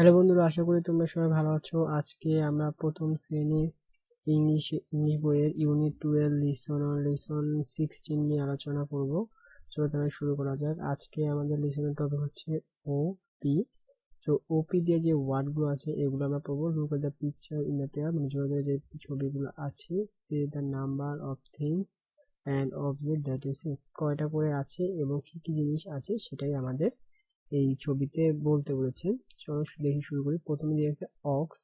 Hello বন্ধুরা, আশা করি তোমরা সবাই ভালো আছো। আজকে আমরা প্রথম শ্রেণির ইংলিশ ইংলিশ বইয়ের unit twelve lesson lesson sixteen নিয়ে আলোচনা করব। চলো তাহলে শুরু করা যাক। আজকে আমাদের লিসনের টপিক হচ্ছে ও পি সো ওপি দিয়ে যে ওয়ার্ডগুলো আছে, এগুলো আমরা পড়ব। Look the picture in the মানে জোরে যে ছবিগুলো আছে, সে the number of things and object that you see কয়টা করে আছে এবং কি কি জিনিস আছে, সেটাই আমাদের এই ছবিতে বলতে বলেছেন, চলো দেখি শুরু করি। প্রথমে দিয়েছে ox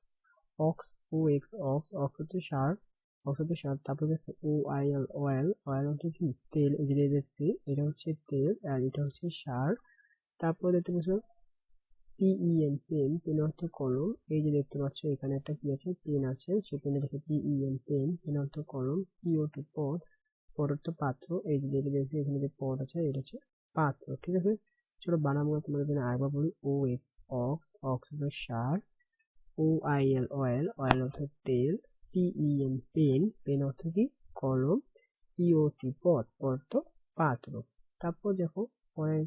ox, O, X, ox ox হচ্ছে সার, অক্স হচ্ছে সার, তারপর দিয়েছে O, I, L oil oil হচ্ছে কি? তেল, এই যে দেখছি এটা হচ্ছে তেল আর এটা হচ্ছে সার। তারপর দেখতে পাচ্ছ পিইএন পেন পেন অর্থ কলম। এই যে দেখতে পাচ্ছ, এখানে একটা কি আছে? পেন আছে সেই পেনের কাছে পিইএন পেন পেন অর্থ কলম পিও টু পট পট অর্থ পাত্র। এই যে দেখে দেখছি এখানে যে পট আছে, এটা হচ্ছে পাত্র, ঠিক আছে? চলো বানানগুলো তোমাদের জন্য আরেকবার বলি, ও এক্স, অক্স অক্স হলো sir, O I L oil oil অর্থ তেল পিই এন পেন পেন অর্থ কি? কলম পিও টি পট অর্থ পাত্র তারপর দেখো, পরের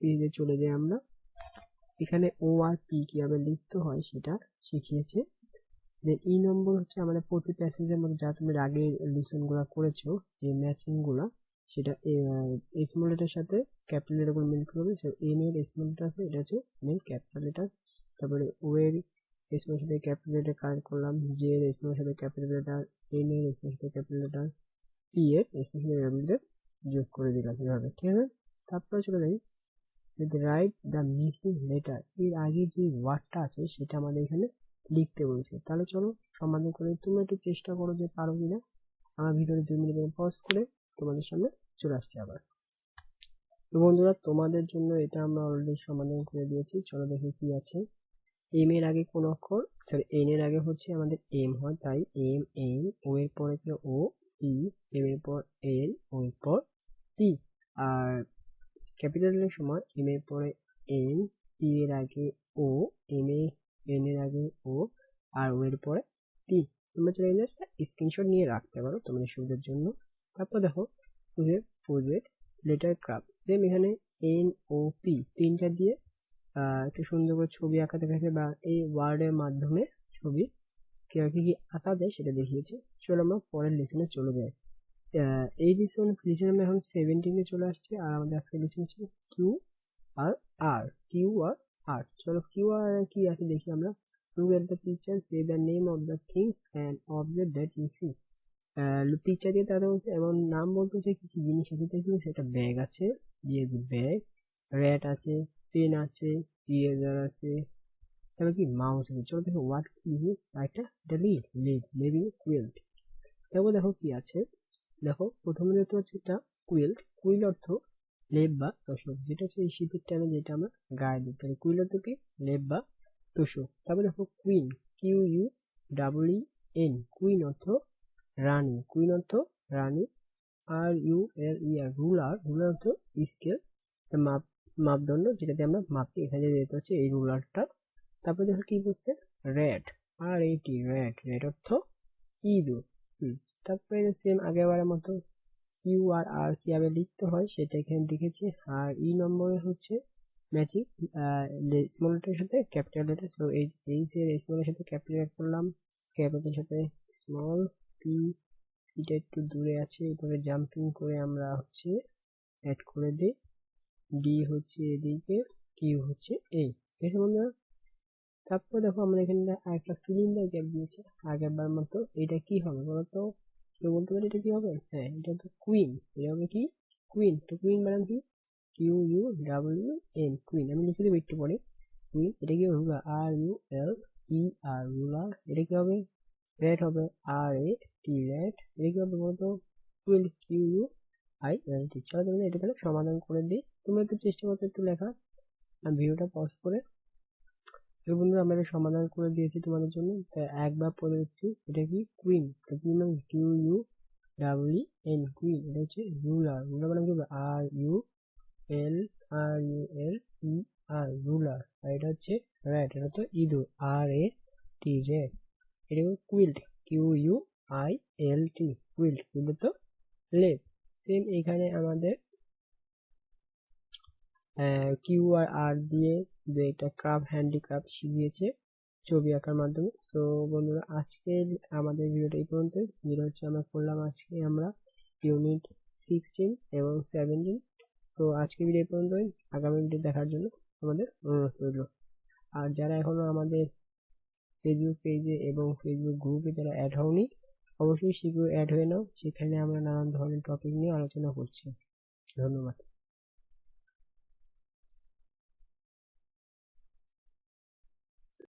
পেজে চলে যাই আমরা। এখানে ও আর পি কীভাবে লিখতে হয় সেটা শিখিয়েছে। দেন ই নম্বর হচ্ছে আমাদের প্রতি প্যাসেজের মধ্যে, যা তুমি আগের লিসনগুলো করেছ, যে ম্যাচিংগুলো সেটা স্মল লেটার সাথে ক্যাপিটাল লেটারগুলো মিল করবে এম এর স্মল লেটার আছে, এটা হচ্ছে এম ক্যাপিটাল লেটার তারপরে ও এর স্মল সাথে ক্যাপিটাল লেটার কানেক্ট করলাম জে এর স্মল সাথে ক্যাপিটাল লেটার এন এর স্মল সাথে ক্যাপিটাল লেটার পি এর স্মল সাথে ক্যাপিটাল লেটার যোগ করে দিলাম এভাবে, ঠিক আছে? তারপরে চলে যাই যদি রাইট দ্য মিসিং লেটার এর আগে যে ওয়ার্ডটা আছে, সেটা আমাদের এখানে লিখতে বলছে। তাহলে চলো সমাধান করে তুমি একটু চেষ্টা করো যে পারো কিনা। আমার ভিডিওটি দুই মিনিট পজ করে তোমাদের সামনে চলে আসছে আবার। তো বন্ধুরা, তোমাদের জন্য এটা আমরা অলরেডি সমাধান করে দিয়েছি। চলো দেখি কি আছে। এম এর আগে কোন অক্ষর? সরি এন এর আগে হচ্ছে আমাদের এম হয়, তাই এম এন ও এর পরে কি ও পি এম এর পর এন ও এর পর টি আর ক্যাপিটালের সময় এম এর পরে এন পি এর আগে ও এম এ এন এর আগে ও আর ও এর পরে পি তোমরা চাইলে স্ক্রিনশট নিয়ে রাখতে পারো তোমাদের সুবিধার জন্য। তারপর দেখো, যে প্রজেক্ট লেটার ক্রাফট সেম এখানে এন ও পি তিনটা দিয়ে একটু সুন্দর করে ছবি আঁকা দেখাচ্ছে বা এই ওয়ার্ডের মাধ্যমে ছবি কীভাবে কি আঁকা যায় সেটা দেখিয়েছে। চলো আমরা পরের লিসনে চলে যাই। এই লিসন লিসন আমরা এখন সেভেন্টিনে চলে আসছি আর আমাদের আজকে লিসন হচ্ছে কিউ আর আর কিউ আর আর চলো কিউ আর কি আছে দেখি আমরা। Look at the picture, say the name of the things and object that you see picture দিয়ে তারা হচ্ছে এমন নাম বলতে হচ্ছে কি কি জিনিস আছে দেখি সেটা ব্যাগ আছে দিয়েছে ব্যাগ র্যাট আছে পেন আছে ইরেজার আছে, তারপর কি মাউস আছে, চলো দেখো হোয়াট কি একটা এটা লিড লিড লিভিং কুইল্ট তারপর দেখো কি আছে, দেখো প্রথমে দেখতে পাচ্ছি এটা কুইল্ট কুইল অর্থ লেপ বা তোষক, যেটা হচ্ছে এই শীতের টাইমে যেটা আমরা গায়ে দিই, তাহলে কুইল অর্থ কি? লেপ বা তোষক। তারপর দেখো queen Q U double E N queen অর্থ রানী, কুইন অর্থ রানী R U L E R ruler ruler অর্থ স্কেল মাপ, মাপদণ্ড যেটাতে আমরা মাপি, এখানে যেতে হচ্ছে এই রুলারটা। তারপরে দেখো কি বলছে? Rat R A T red rat অর্থ ইঁদুর। হুম, তারপরে সেম আগেবারের মতো ইউ আর আর কীভাবে লিখতে হয় সেটা এখানে দেখেছি। আর ই নম্বরে হচ্ছে ম্যাচিং স্মল লেটারের সাথে ক্যাপিটাল লেটার সো এই এর স্মলের সাথে ক্যাপিটাল করলাম। ক্যাপিটালের সাথে স্মল পি এটা একটু দূরে আছে এভাবে জাম্পিং করে আমরা হচ্ছে অ্যাড করে দিই। ডি হচ্ছে এদিকে কিউ হচ্ছে এই আছে বন্ধুরা? তারপর দেখো আমরা এখানে আরেকটা সিলিন্ডার গ্যাপ দিয়েছে। আগেরবার মতো এটা কি হবে বলতো? কেউ বলতে পারে এটা কি হবে? হ্যাঁ এটা তো কুইন এটা হবে কি? কুইন তো কুইন মানে কি? Q U W N queen আমি লিখে দেবো একটু পরে। কুইন এটা কি হবে? আর U L E R ruler এটা কি হবে? রেড হবে আর এ টি রেড এটা কি হবে বলতো twelve Q U I L T চলো তুমি এটা তাহলে সমাধান করে দিই। তুমি একটু চেষ্টা করতে একটু লেখা। ভিডিওটা পজ করে। সো বন্ধুরা, আমরা এটা সমাধান করে দিয়েছি তোমাদের জন্য। তাই একবার পড়ে দিচ্ছি এটা কি? কুইন কুইন মানে Q U W N queen এটা হচ্ছে রুলার রুলার মানে কি R U L R U L E R ruler আর এটা হচ্ছে র্যাট এটা তো ইঁদুর। আর এ টি রেড এটা হলো quilt Q U I L T quilt quilt তো লেপ সেম এখানে আমাদের কিউ আর আর দিয়ে যে এটা ক্রাফট হ্যান্ডিক্রাফট শিখিয়েছে ছবি আঁকার মাধ্যমে। সো বন্ধুরা, আজকে আমাদের ভিডিওটা এই পর্যন্ত যেটা হচ্ছে আমরা করলাম আজকে আমরা ইউনিট সিক্সটিন এবং সেভেন্টিন সো আজকে ভিডিও এই পর্যন্তই। আগামী ভিডিও দেখার জন্য আমাদের অনুরোধ রইল। আর যারা এখনও আমাদের ফেসবুক পেজে এবং ফেসবুক গ্রুপে যারা অ্যাড হওনি, অবশ্যই শীঘ্রই অ্যাড হয়ে নাও। সেখানে আমরা নানান ধরনের টপিক নিয়ে আলোচনা করছি। ধন্যবাদ।